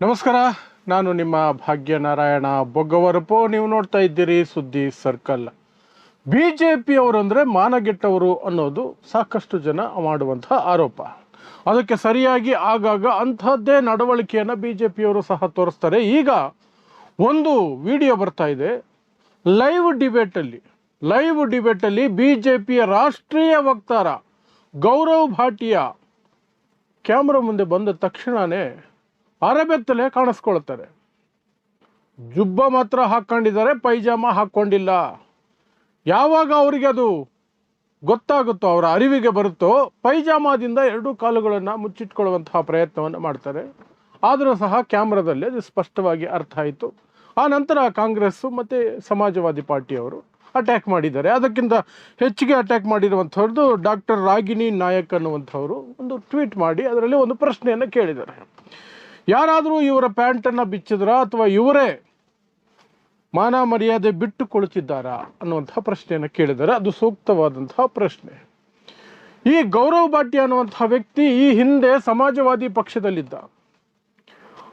ನಮಸ್ಕಾರ, ನಾನು ನಿಮ್ಮ ಭಾಗ್ಯನಾರಾಯಣ ಬೊಗ್ಗವರಪು. ನೀವು ನೋಡ್ತಾ ಇದ್ದೀರಿ ಸುದ್ದಿ ಸರ್ಕಲ್. ಬಿ ಜೆ ಪಿಯವರು ಅಂದರೆ ಮಾನಗೆಟ್ಟವರು ಅನ್ನೋದು ಸಾಕಷ್ಟು ಜನ ಮಾಡುವಂತಹ ಆರೋಪ. ಅದಕ್ಕೆ ಸರಿಯಾಗಿ ಆಗಾಗ ಅಂಥದ್ದೇ ನಡವಳಿಕೆಯನ್ನು ಬಿ ಜೆ ಪಿಯವರು ಸಹ ತೋರಿಸ್ತಾರೆ. ಈಗ ಒಂದು ವಿಡಿಯೋ ಬರ್ತಾ ಇದೆ. ಲೈವ್ ಡಿಬೇಟಲ್ಲಿ ಲೈವ್ ಡಿಬೇಟಲ್ಲಿ ಬಿ ಜೆ ಪಿಯ ರಾಷ್ಟ್ರೀಯ ವಕ್ತಾರ ಗೌರವ್ ಭಾಟಿಯಾ ಕ್ಯಾಮ್ರಾ ಮುಂದೆ ಬಂದ ತಕ್ಷಣವೇ ಅರೆಬೆತ್ತಲೆ ಕಾಣಿಸ್ಕೊಳ್ತಾರೆ. ಜುಬ್ಬ ಮಾತ್ರ ಹಾಕ್ಕೊಂಡಿದ್ದಾರೆ, ಪೈಜಾಮ ಹಾಕ್ಕೊಂಡಿಲ್ಲ. ಯಾವಾಗ ಅವರಿಗೆ ಅದು ಗೊತ್ತಾಗುತ್ತೋ, ಅವರ ಅರಿವಿಗೆ ಬರುತ್ತೋ, ಪೈಜಾಮಾದಿಂದ ಎರಡೂ ಕಾಲುಗಳನ್ನು ಮುಚ್ಚಿಟ್ಕೊಳ್ಳುವಂತಹ ಪ್ರಯತ್ನವನ್ನು ಮಾಡ್ತಾರೆ. ಆದರೂ ಸಹ ಕ್ಯಾಮ್ರಾದಲ್ಲಿ ಅದು ಸ್ಪಷ್ಟವಾಗಿ ಅರ್ಥ ಆಯಿತು. ಆ ನಂತರ ಕಾಂಗ್ರೆಸ್ಸು ಮತ್ತು ಸಮಾಜವಾದಿ ಪಾರ್ಟಿಯವರು ಅಟ್ಯಾಕ್ ಮಾಡಿದ್ದಾರೆ. ಅದಕ್ಕಿಂತ ಹೆಚ್ಚಿಗೆ ಅಟ್ಯಾಕ್ ಮಾಡಿರುವಂಥವ್ರದ್ದು ಡಾಕ್ಟರ್ ರಾಗಿಣಿ ನಾಯಕ್ ಅನ್ನುವಂಥವರು ಒಂದು ಟ್ವೀಟ್ ಮಾಡಿ ಅದರಲ್ಲಿ ಒಂದು ಪ್ರಶ್ನೆಯನ್ನು ಕೇಳಿದ್ದಾರೆ. ಯಾರಾದರೂ ಇವರ ಪ್ಯಾಂಟನ್ನು ಬಿಚ್ಚಿದ್ರ ಅಥವಾ ಇವರೇ ಮಾನ ಮರ್ಯಾದೆ ಬಿಟ್ಟು ಕುಳಿತಿದ್ದಾರಾ ಅನ್ನುವಂತಹ ಪ್ರಶ್ನೆಯನ್ನು ಕೇಳಿದರೆ ಅದು ಸೂಕ್ತವಾದಂತಹ ಪ್ರಶ್ನೆ. ಈ ಗೌರವ್ ಭಾಟಿ ಅನ್ನುವಂತಹ ವ್ಯಕ್ತಿ ಈ ಹಿಂದೆ ಸಮಾಜವಾದಿ ಪಕ್ಷದಲ್ಲಿದ್ದ.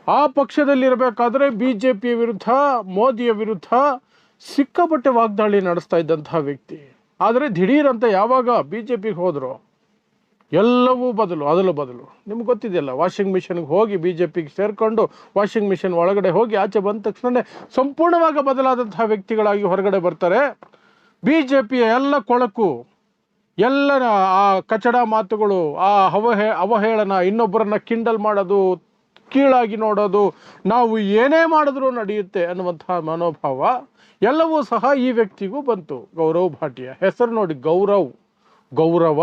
ಆ ಪಕ್ಷದಲ್ಲಿರಬೇಕಾದ್ರೆ ಬಿ ಜೆ ಪಿಯ ವಿರುದ್ಧ, ಮೋದಿಯ ವಿರುದ್ಧ ಸಿಕ್ಕಾಪಟ್ಟೆ ವಾಗ್ದಾಳಿ ನಡೆಸ್ತಾ ಇದ್ದಂತಹ ವ್ಯಕ್ತಿ. ಆದರೆ ದಿಢೀರಂತ ಯಾವಾಗ ಬಿ ಜೆ ಪಿಗೆ ಹೋದ್ರು ಎಲ್ಲವೂ ಬದಲು ಅದಲು ಬದಲು. ನಿಮ್ಗೆ ಗೊತ್ತಿದೆಯಲ್ಲ ವಾಷಿಂಗ್ ಮಿಷಿನ್ಗೆ ಹೋಗಿ ಬಿ ಜೆ ಪಿಗೆ ಸೇರಿಕೊಂಡು ವಾಷಿಂಗ್ ಮಿಷನ್ ಒಳಗಡೆ ಹೋಗಿ ಆಚೆ ಬಂದ ತಕ್ಷಣ ಸಂಪೂರ್ಣವಾಗಿ ಬದಲಾದಂತಹ ವ್ಯಕ್ತಿಗಳಾಗಿ ಹೊರಗಡೆ ಬರ್ತಾರೆ. ಬಿ ಜೆ ಪಿಯ ಎಲ್ಲ ಕೊಳಕು, ಎಲ್ಲ ಆ ಕಚಡ ಮಾತುಗಳು, ಆ ಅವಹೇ, ಅವಹೇಳನ, ಇನ್ನೊಬ್ಬರನ್ನ ಕಿಂಡಲ್ ಮಾಡೋದು, ಕೀಳಾಗಿ ನೋಡೋದು, ನಾವು ಏನೇ ಮಾಡಿದ್ರೂ ನಡೆಯುತ್ತೆ ಅನ್ನುವಂತಹ ಮನೋಭಾವ ಎಲ್ಲವೂ ಸಹ ಈ ವ್ಯಕ್ತಿಗೂ ಬಂತು. ಗೌರವ್ ಭಾಟಿಯ, ಹೆಸರು ನೋಡಿ ಗೌರವ್, ಗೌರವ.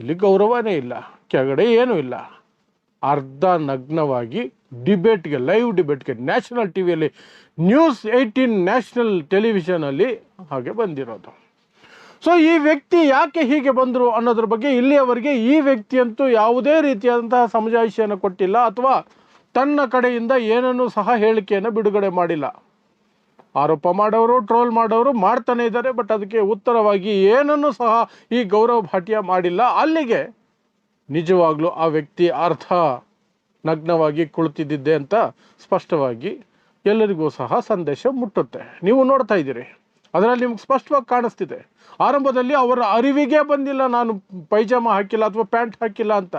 ಇಲ್ಲಿ ಗೌರವನೇ ಇಲ್ಲ, ಕೆಳಗಡೆ ಏನೂ ಇಲ್ಲ. ಅರ್ಧ ನಗ್ನವಾಗಿ ಡಿಬೇಟ್ಗೆ, ಲೈವ್ ಡಿಬೇಟ್ಗೆ, ನ್ಯಾಷನಲ್ ಟಿ ವಿಯಲ್ಲಿ ನ್ಯೂಸ್ ಏಯ್ಟೀನ್ ನ್ಯಾಷನಲ್ ಟೆಲಿವಿಷನಲ್ಲಿ ಹಾಗೆ ಬಂದಿರೋದು. ಸೊ ಈ ವ್ಯಕ್ತಿ ಯಾಕೆ ಹೀಗೆ ಬಂದರು ಅನ್ನೋದ್ರ ಬಗ್ಗೆ ಇಲ್ಲಿಯವರೆಗೆ ಈ ವ್ಯಕ್ತಿಯಂತೂ ಯಾವುದೇ ರೀತಿಯಾದಂತಹ ಸಮಜಾಯಿಷಿಯನ್ನು ಕೊಟ್ಟಿಲ್ಲ ಅಥವಾ ತನ್ನ ಕಡೆಯಿಂದ ಏನನ್ನೂ ಸಹ ಹೇಳಿಕೆಯನ್ನು ಬಿಡುಗಡೆ ಮಾಡಿಲ್ಲ. ಆರೋಪ ಮಾಡೋರು, ಟ್ರೋಲ್ ಮಾಡೋರು ಮಾಡ್ತಾನೆ ಇದ್ದಾರೆ, ಬಟ್ ಅದಕ್ಕೆ ಉತ್ತರವಾಗಿ ಏನನ್ನು ಸಹ ಈ ಗೌರವ್ ಭಾಟಿಯ ಮಾಡಿಲ್ಲ. ಅಲ್ಲಿಗೆ ನಿಜವಾಗ್ಲೂ ಆ ವ್ಯಕ್ತಿ ಅರ್ಥ ನಗ್ನವಾಗಿ ಕುಳಿತಿದ್ದಿದ್ದೆ ಅಂತ ಸ್ಪಷ್ಟವಾಗಿ ಎಲ್ಲರಿಗೂ ಸಹ ಸಂದೇಶ ಮುಟ್ಟುತ್ತೆ. ನೀವು ನೋಡ್ತಾ ಇದ್ದೀರಿ. ಅದರಲ್ಲಿ ನಿಮ್ಗೆ ಸ್ಪಷ್ಟವಾಗಿ ಕಾಣಿಸ್ತಿದೆ. ಆರಂಭದಲ್ಲಿ ಅವರ ಅರಿವಿಗೆ ಬಂದಿಲ್ಲ, ನಾನು ಪೈಜಾಮ ಹಾಕಿಲ್ಲ ಅಥವಾ ಪ್ಯಾಂಟ್ ಹಾಕಿಲ್ಲ ಅಂತ.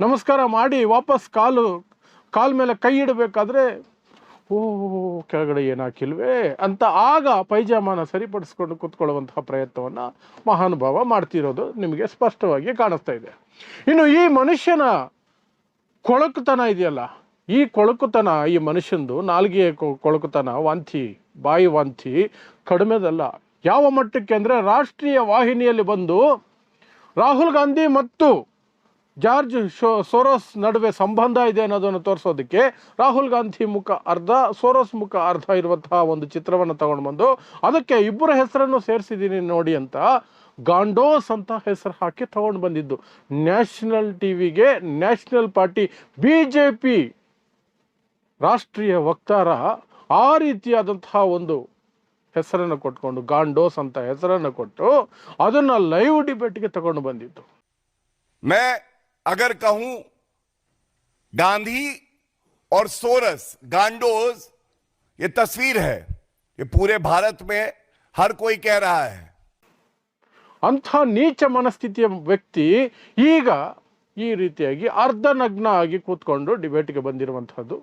ನಮಸ್ಕಾರ ಮಾಡಿ ವಾಪಸ್ ಕಾಲು, ಕಾಲ್ ಮೇಲೆ ಕೈ ಇಡಬೇಕಾದ್ರೆ ಓ, ಕೆಳಗಡೆ ಏನಾಕಿಲ್ವೇ ಅಂತ ಆಗ ಪೈಜಾಮನ ಸರಿಪಡಿಸ್ಕೊಂಡು ಕೂತ್ಕೊಳ್ಳುವಂತಹ ಪ್ರಯತ್ನವನ್ನು ಮಹಾನುಭಾವ ಮಾಡ್ತಿರೋದು ನಿಮಗೆ ಸ್ಪಷ್ಟವಾಗಿ ಕಾಣಿಸ್ತಾ ಇದೆ. ಇನ್ನು ಈ ಮನುಷ್ಯನ ಕೊಳಕುತನ ಇದೆಯಲ್ಲ, ಈ ಕೊಳಕುತನ, ಈ ಮನುಷ್ಯಂದು ನಾಲ್ಗೆಯ ಕೊಳಕುತನ, ವಾಂತಿ, ಬಾಯಿ ವಾಂತಿ ಕಡಿಮೆದಲ್ಲ. ಯಾವ ಮಟ್ಟಕ್ಕೆ ಅಂದರೆ ರಾಷ್ಟ್ರೀಯ ವಾಹಿನಿಯಲ್ಲಿ ಬಂದು ರಾಹುಲ್ ಗಾಂಧಿ ಮತ್ತು ಜಾರ್ಜ್ ಶೋ ಸೋರೋಸ್ ನಡುವೆ ಸಂಬಂಧ ಇದೆ ಅನ್ನೋದನ್ನು ತೋರಿಸೋದಕ್ಕೆ ರಾಹುಲ್ ಗಾಂಧಿ ಮುಖ ಅರ್ಧ, ಸೋರೋಸ್ ಮುಖ ಅರ್ಧ ಇರುವಂತಹ ಒಂದು ಚಿತ್ರವನ್ನು ತಗೊಂಡು ಬಂದು ಅದಕ್ಕೆ ಇಬ್ಬರ ಹೆಸರನ್ನು ಸೇರಿಸಿದ್ದೀನಿ ನೋಡಿ ಅಂತ ಗಾಂಡೋಸ್ ಅಂತ ಹೆಸರು ಹಾಕಿ ತಗೊಂಡು ಬಂದಿದ್ದು. ನ್ಯಾಷನಲ್ ಟಿವಿಗೆ national party B J P ರಾಷ್ಟ್ರೀಯ ವಕ್ತಾರ ಆ ರೀತಿಯಾದಂತಹ ಒಂದು ಹೆಸರನ್ನು ಕೊಟ್ಕೊಂಡು, ಗಾಂಡೋಸ್ ಅಂತ ಹೆಸರನ್ನು ಕೊಟ್ಟು ಅದನ್ನು ಲೈವ್ ಡಿಬೇಟ್ಗೆ ತಗೊಂಡು ಬಂದಿದ್ದು. अगर कहूं गांधी और सोरस गांडोज ये तस्वीर है ये पूरे भारत में हर कोई कह रहा है ಅಂಥ ನೀಚ ಮನಸ್ಥಿತಿಯ ವ್ಯಕ್ತಿ ಈಗ ಈ ರೀತಿಯಾಗಿ ಅರ್ಧ ನಗ್ನ ಆಗಿ ಕೂತ್ಕೊಂಡು ಡಿಬೇಟ್ಗೆ ಬಂದಿರುವಂಥದ್ದು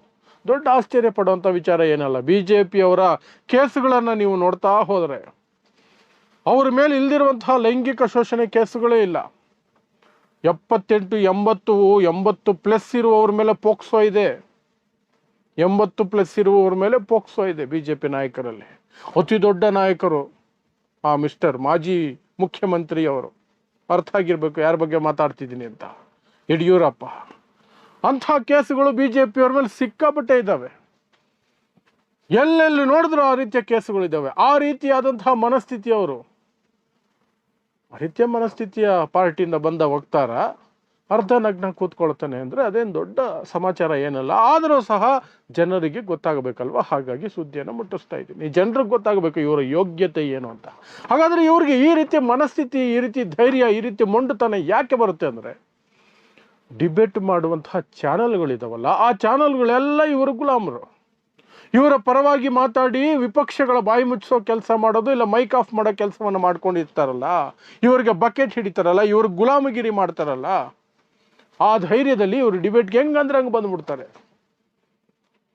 ದೊಡ್ಡ ಆಶ್ಚರ್ಯ ಪಡುವಂಥ ವಿಚಾರ ಏನಲ್ಲ ಬಿ ಜೆ ಪಿಯವರ ಕೇಸುಗಳನ್ನು ನೀವು ನೋಡ್ತಾ ಹೋದರೆ ಅವ್ರ ಮೇಲೆ ಇಲ್ದಿರುವಂತಹ ಲೈಂಗಿಕ ಶೋಷಣೆ ಕೇಸುಗಳೇ ಇಲ್ಲ ಎಪ್ಪತ್ತೆಂಟು, ಎಂಬತ್ತು ಎಂಬತ್ತು ಪ್ಲಸ್ ಇರುವವ್ರ ಮೇಲೆ ಪೋಕ್ಸೋ ಇದೆ. ಎಂಬತ್ತು ಪ್ಲಸ್ ಇರುವವ್ರ ಮೇಲೆ ಪೋಕ್ಸೋ ಇದೆ ಬಿ ಜೆ ಪಿ ನಾಯಕರಲ್ಲಿ. ಅತಿ ದೊಡ್ಡ ನಾಯಕರು, ಆ ಮಿಸ್ಟರ್ ಮಾಜಿ ಮುಖ್ಯಮಂತ್ರಿಯವರು. ಅರ್ಥ ಆಗಿರ್ಬೇಕು, ಯಾರ ಬಗ್ಗೆ ಮಾತಾಡ್ತಿದ್ದೀನಿ ಅಂತ. ಯಡಿಯೂರಪ್ಪ. ಅಂಥ ಕೇಸುಗಳು ಬಿ ಜೆ ಪಿಯವ್ರ ಮೇಲೆ ಸಿಕ್ಕಾಪಟ್ಟೆ ಇದ್ದಾವೆ. ಎಲ್ಲೆಲ್ಲಿ ನೋಡಿದ್ರು ಆ ರೀತಿಯ ಕೇಸುಗಳಿದ್ದಾವೆ. ಆ ರೀತಿಯಾದಂತಹ ಮನಸ್ಥಿತಿಯವರು. ಆ ರೀತಿಯ ಮನಸ್ಥಿತಿಯ ಪಾರ್ಟಿಯಿಂದ ಬಂದ ವಕ್ತಾರ ಅರ್ಧ ನಗ್ನ ಕೂತ್ಕೊಳ್ತಾನೆ ಅಂದರೆ ಅದೇನು ದೊಡ್ಡ ಸಮಾಚಾರ ಏನಲ್ಲ. ಆದರೂ ಸಹ ಜನರಿಗೆ ಗೊತ್ತಾಗಬೇಕಲ್ವ? ಹಾಗಾಗಿ ಸುದ್ದಿಯನ್ನು ಮುಟ್ಟಿಸ್ತಾ ಇದ್ದೀನಿ. ಜನರಿಗೆ ಗೊತ್ತಾಗಬೇಕು ಇವರ ಯೋಗ್ಯತೆ ಏನು ಅಂತ. ಹಾಗಾದರೆ ಇವರಿಗೆ ಈ ರೀತಿ ಮನಸ್ಥಿತಿ, ಈ ರೀತಿ ಧೈರ್ಯ, ಈ ರೀತಿ ಮೊಂಡುತನ ಯಾಕೆ ಬರುತ್ತೆ ಅಂದರೆ ಡಿಬೇಟ್ ಮಾಡುವಂತಹ ಚಾನಲ್ಗಳಿದಾವಲ್ಲ, ಆ ಚಾನಲ್ಗಳೆಲ್ಲ ಇವರು ಗುಲಾಮರು. ಇವರ ಪರವಾಗಿ ಮಾತಾಡಿ ವಿಪಕ್ಷಗಳ ಬಾಯಿ ಮುಚ್ಚಿಸೋ ಕೆಲಸ ಮಾಡೋದು ಇಲ್ಲ ಮೈಕ್ ಆಫ್ ಮಾಡೋ ಕೆಲಸವನ್ನು ಮಾಡ್ಕೊಂಡಿರ್ತಾರಲ್ಲ, ಇವರಿಗೆ ಬಕೆಟ್ ಹಿಡಿತಾರಲ್ಲ, ಇವ್ರ ಗುಲಾಮಗಿರಿ ಮಾಡ್ತಾರಲ್ಲ, ಆ ಧೈರ್ಯದಲ್ಲಿ ಇವರು ಡಿಬೇಟ್ಗೆ ಹೆಂಗಂದ್ರೆ ಹಂಗೆ ಬಂದ್ಬಿಡ್ತಾರೆ.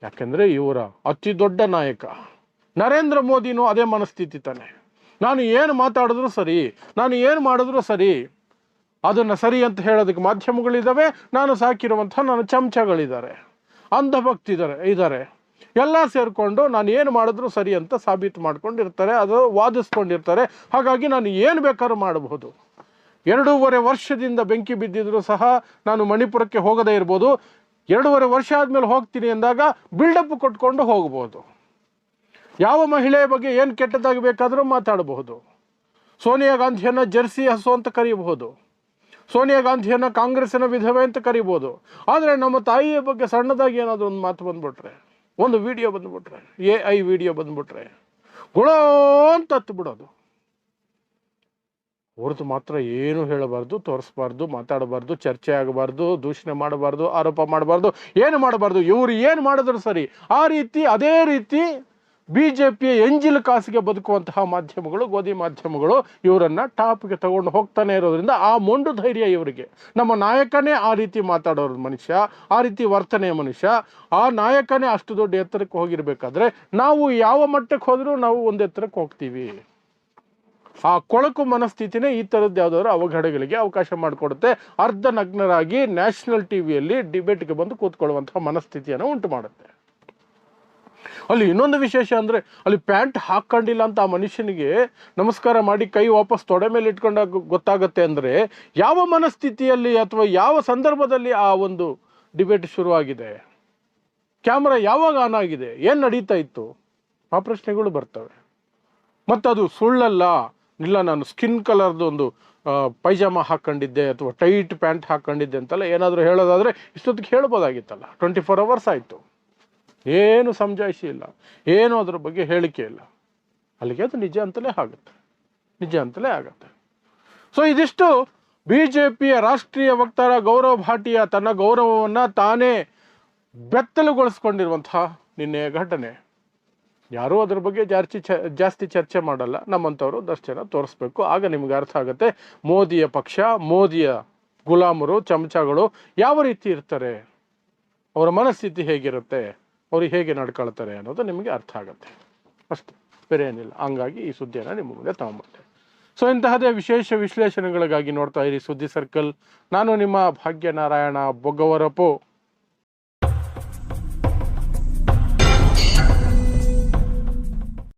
ಯಾಕೆಂದರೆ ಇವರ ಅತಿ ದೊಡ್ಡ ನಾಯಕ ನರೇಂದ್ರ ಮೋದಿನೂ ಅದೇ ಮನಸ್ಥಿತಿ ತಾನೆ. ನಾನು ಏನು ಮಾತಾಡಿದ್ರು ಸರಿ, ನಾನು ಏನು ಮಾಡಿದ್ರು ಸರಿ, ಅದನ್ನು ಸರಿ ಅಂತ ಹೇಳೋದಕ್ಕೆ ಮಾಧ್ಯಮಗಳಿದ್ದಾವೆ ನಾನು ಸಾಕಿರುವಂಥ ನನ್ನ ಚಮಚಗಳಿದ್ದಾರೆ. ಅಂಧಭಕ್ತಿದ್ದಾರೆ ಇದ್ದಾರೆ ಎಲ್ಲ ಸೇರಿಕೊಂಡು ನಾನು ಏನು ಮಾಡಿದ್ರು ಸರಿ ಅಂತ ಸಾಬೀತು ಮಾಡ್ಕೊಂಡಿರ್ತಾರೆ, ಅದು ವಾದಿಸ್ಕೊಂಡಿರ್ತಾರೆ. ಹಾಗಾಗಿ ನಾನು ಏನು ಬೇಕಾದ್ರೂ ಮಾಡಬಹುದು. ಎರಡೂವರೆ ವರ್ಷದಿಂದ ಬೆಂಕಿ ಬಿದ್ದಿದ್ರು ಸಹ ನಾನು ಮಣಿಪುರಕ್ಕೆ ಹೋಗದೇ ಇರ್ಬೋದು. ಎರಡೂವರೆ ವರ್ಷ ಆದಮೇಲೆ ಹೋಗ್ತೀನಿ ಅಂದಾಗ ಬಿಲ್ಡಪ್ ಕೊಟ್ಕೊಂಡು ಹೋಗ್ಬೋದು. ಯಾವ ಮಹಿಳೆಯ ಬಗ್ಗೆ ಏನು ಕೆಟ್ಟದಾಗಿ ಬೇಕಾದರೂ ಮಾತಾಡಬಹುದು. ಸೋನಿಯಾ ಗಾಂಧಿಯನ್ನು ಜರ್ಸಿ ಹಸು ಅಂತ ಕರೀಬಹುದು. ಸೋನಿಯಾ ಗಾಂಧಿಯನ್ನು ಕಾಂಗ್ರೆಸ್ಸಿನ ವಿಧವೆ ಅಂತ ಕರಿಬೋದು ಆದರೆ ನಮ್ಮ ತಾಯಿಯ ಬಗ್ಗೆ ಸಣ್ಣದಾಗಿ ಏನಾದರೂ ಒಂದು ಮಾತು ಬಂದ್ಬಿಟ್ರೆ. ಒಂದು ವಿಡಿಯೋ ಬಂದುಬಿಟ್ರೆ, ಎ ಐ ವಿಡಿಯೋ ಬಂದುಬಿಟ್ರೆ, ಗುಣ ಅಂತ ಹತ್ತು ಬಿಡೋದು. ಹೊರತು ಮಾತ್ರ ಏನು ಹೇಳಬಾರ್ದು, ತೋರಿಸ್ಬಾರ್ದು, ಮಾತಾಡಬಾರ್ದು, ಚರ್ಚೆ ಆಗಬಾರ್ದು, ದೂಷಣೆ ಮಾಡಬಾರ್ದು, ಆರೋಪ ಮಾಡಬಾರ್ದು, ಏನು ಮಾಡಬಾರ್ದು, ಇವರು ಏನು ಮಾಡಿದ್ರು ಸರಿ, ಆ ರೀತಿ, ಅದೇ ರೀತಿ ಬಿ ಜೆ ಪಿಯ ಎಂಜಿಲ್ ಕಾಸಿಗೆ ಬದುಕುವಂತಹ ಮಾಧ್ಯಮಗಳು, ಗೋಧಿ ಮಾಧ್ಯಮಗಳು ಇವರನ್ನ ಟಾಪ್ಗೆ ತಗೊಂಡು ಹೋಗ್ತಾನೆ ಇರೋದ್ರಿಂದ ಆ ಮೊಂಡು ಧೈರ್ಯ ಇವರಿಗೆ. ನಮ್ಮ ನಾಯಕನೇ ಆ ರೀತಿ ಮಾತಾಡೋರು ಮನುಷ್ಯ, ಆ ರೀತಿ ವರ್ತನೆಯ ಮನುಷ್ಯ. ಆ ನಾಯಕನೇ ಅಷ್ಟು ದೊಡ್ಡ ಎತ್ತರಕ್ಕೆ ಹೋಗಿರ್ಬೇಕಾದ್ರೆ ನಾವು ಯಾವ ಮಟ್ಟಕ್ಕೆ ಹೋದರೂ ನಾವು ಒಂದು ಎತ್ತರಕ್ಕೆ ಹೋಗ್ತೀವಿ. ಆ ಕೊಳಕು ಮನಸ್ಥಿತಿನೇ ಈ ಥರದ್ದು ಯಾವುದಾದ್ರು ಅವಘಡಗಳಿಗೆ ಅವಕಾಶ ಮಾಡಿಕೊಡುತ್ತೆ. ಅರ್ಧ ನಗ್ನರಾಗಿ ನ್ಯಾಷನಲ್ ಟಿವಿಯಲ್ಲಿ ಡಿಬೇಟ್ಗೆ ಬಂದು ಕೂತ್ಕೊಳ್ಳುವಂತಹ ಮನಸ್ಥಿತಿಯನ್ನು ಉಂಟು ಮಾಡುತ್ತೆ. ಅಲ್ಲಿ ಇನ್ನೊಂದು ವಿಶೇಷ ಅಂದರೆ ಅಲ್ಲಿ ಪ್ಯಾಂಟ್ ಹಾಕ್ಕೊಂಡಿಲ್ಲ ಅಂತ ಆ ಮನುಷ್ಯನಿಗೆ ನಮಸ್ಕಾರ ಮಾಡಿ ಕೈ ವಾಪಸ್ ತೊಡೆ ಮೇಲೆ ಇಟ್ಕೊಂಡಾಗ ಗೊತ್ತಾಗುತ್ತೆ ಅಂದರೆ ಯಾವ ಮನಸ್ಥಿತಿಯಲ್ಲಿ ಅಥವಾ ಯಾವ ಸಂದರ್ಭದಲ್ಲಿ ಆ ಒಂದು ಡಿಬೇಟ್ ಶುರುವಾಗಿದೆ? ಕ್ಯಾಮ್ರಾ ಯಾವಾಗ ಆನ್ ಆಗಿದೆ? ಏನು ನಡೀತಾ ಇತ್ತು? ಆ ಪ್ರಶ್ನೆಗಳು ಬರ್ತವೆ. ಮತ್ತು ಅದು ಸುಳ್ಳಲ್ಲ. ಇಲ್ಲ, ನಾನು ಸ್ಕಿನ್ ಕಲರ್ದು ಒಂದು ಪೈಜಾಮ ಹಾಕ್ಕೊಂಡಿದ್ದೆ ಅಥವಾ ಟೈಟ್ ಪ್ಯಾಂಟ್ ಹಾಕ್ಕೊಂಡಿದ್ದೆ ಅಂತೆಲ್ಲ ಏನಾದರೂ ಹೇಳೋದಾದರೆ ಇಷ್ಟೊತ್ತಿಗೆ ಹೇಳ್ಬೋದಾಗಿತ್ತಲ್ಲ. ಟ್ವೆಂಟಿ ಫೋರ್ ಅವರ್ಸ್ ಆಯಿತು. ಏನು ಸಮಜಾಯಿಸಿ ಇಲ್ಲ, ಏನು ಅದರ ಬಗ್ಗೆ ಹೇಳಿಕೆ ಇಲ್ಲ. ಅಲ್ಲಿಗೆ ಅದು ನಿಜ ಅಂತಲೇ ಆಗುತ್ತೆ, ನಿಜ ಅಂತಲೇ ಆಗುತ್ತೆ. ಸೊ ಇದಿಷ್ಟು ಬಿ ಜೆ ಪಿಯ ರಾಷ್ಟ್ರೀಯ ವಕ್ತಾರ ಗೌರವ್ ಭಾಟಿಯ ತನ್ನ ಗೌರವವನ್ನು ತಾನೇ ಬೆತ್ತಲುಗೊಳಿಸ್ಕೊಂಡಿರುವಂತಹ ನಿನ್ನೆಯ ಘಟನೆ. ಯಾರೂ ಅದ್ರ ಬಗ್ಗೆ ಜಾಸ್ತಿ ಚ, ಜಾಸ್ತಿ ಚರ್ಚೆ ಮಾಡಲ್ಲ. ನಮ್ಮಂಥವರು ದರ್ಶನ ತೋರಿಸ್ಬೇಕು. ಆಗ ನಿಮ್ಗೆ ಅರ್ಥ ಆಗುತ್ತೆ, ಮೋದಿಯ ಪಕ್ಷ, ಮೋದಿಯ ಗುಲಾಮರು, ಚಮಚಗಳು ಯಾವ ರೀತಿ ಇರ್ತಾರೆ, ಅವರ ಮನಸ್ಥಿತಿ ಹೇಗಿರುತ್ತೆ ಅವರು ಹೇಗೆ ನಡ್ಕೊಳ್ತಾರೆ ಅನ್ನೋದು ನಿಮಗೆ ಅರ್ಥ ಆಗುತ್ತೆ. ಅಷ್ಟೇ, ಬೇರೆ ಏನಿಲ್ಲ. ಹಂಗಾಗಿ ಈ ಸುದ್ದಿಯನ್ನು ನಿಮ್ಮ ಮುಂದೆ ತಗೊಂಬರ್ತೆ ಸೊ ಇಂತಹದೇ ವಿಶೇಷ ವಿಶ್ಲೇಷಣೆಗಳಿಗಾಗಿ ನೋಡ್ತಾ ಇರಿ ಸುದ್ದಿ ಸರ್ಕಲ್ ನಾನು ನಿಮ್ಮ ಭಾಗ್ಯನಾರಾಯಣ ಬೊಗ್ಗವರಪು